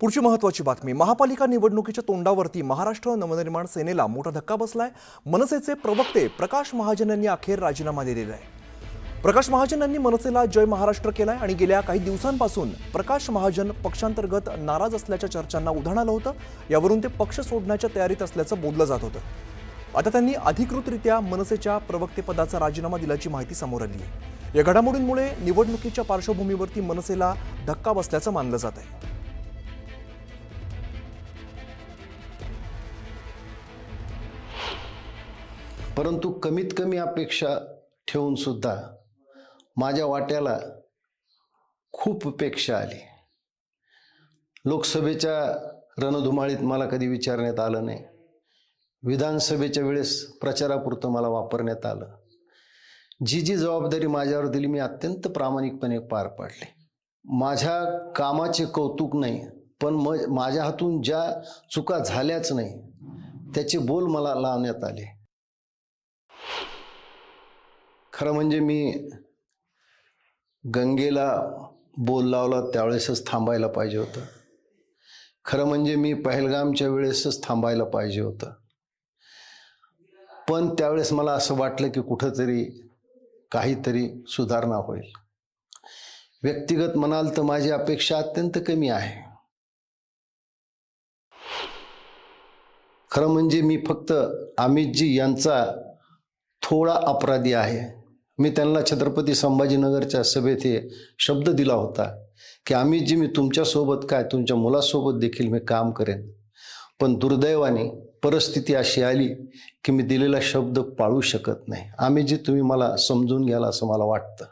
पुढची महत्वाची बातमी. महापालिका निवडणुकीच्या तोंडावरती महाराष्ट्र नवनिर्माण सेनेला मोठा धक्का बसलाय. मनसेचे प्रवक्ते प्रकाश महाजन यांनी अखेर राजीनामा दिलेला आहे. प्रकाश महाजन यांनी मनसेला जय महाराष्ट्र केलाय आणि गेल्या काही दिवसांपासून प्रकाश महाजन पक्षांतर्गत नाराज असल्याच्या चर्चांना उधाण आलं होतं. यावरून ते पक्ष सोडण्याच्या तयारीत असल्याचं बोललं जात होतं. आता त्यांनी अधिकृतरित्या मनसेच्या प्रवक्तेपदाचा राजीनामा दिल्याची माहिती समोर आली आहे. या घडामोडींमुळे निवडणुकीच्या पार्श्वभूमीवरती मनसेला धक्का बसल्याचं मानलं जात आहे. परंतु कमीत कमी अपेक्षा ठेवून सुद्धा माझ्या वाट्याला खूप अपेक्षा आली. लोकसभेच्या रणधुमाळीत मला कधी विचारण्यात आलं नाही. विधानसभेच्या वेळेस प्रचारापुरतं मला वापरण्यात आलं. जी जी जबाबदारी माझ्यावर दिली मी अत्यंत प्रामाणिकपणे पार पाडली. माझ्या कामाचे कौतुक नाही पण म माझ्या हातून ज्या चुका झाल्याच नाही त्याचे बोल मला लावण्यात आले. खरं म्हणजे मी गंगेला बोल लावला त्यावेळेसच थांबायला पाहिजे होतं. खरं म्हणजे मी पहलगामच्या वेळेसच थांबायला पाहिजे होतं. पण त्यावेळेस मला असं वाटलं की कुठंतरी काहीतरी सुधारणा होईल. व्यक्तिगत म्हणाल तर माझी अपेक्षा अत्यंत कमी आहे. खरं म्हणजे मी फक्त अमितजी यांचा थोडा अपराधी आहे. मी त्यांना छत्रपती संभाजीनगरच्या सभेत हे शब्द दिला होता की आम्ही जी मी तुमच्यासोबत काय तुमच्या मुलासोबत देखील मी काम करेन. पण दुर्दैवाने परिस्थिती अशी आली की मी दिलेला शब्द पाळू शकत नाही. आम्ही जे तुम्ही मला समजून घ्याल असं मला वाटतं.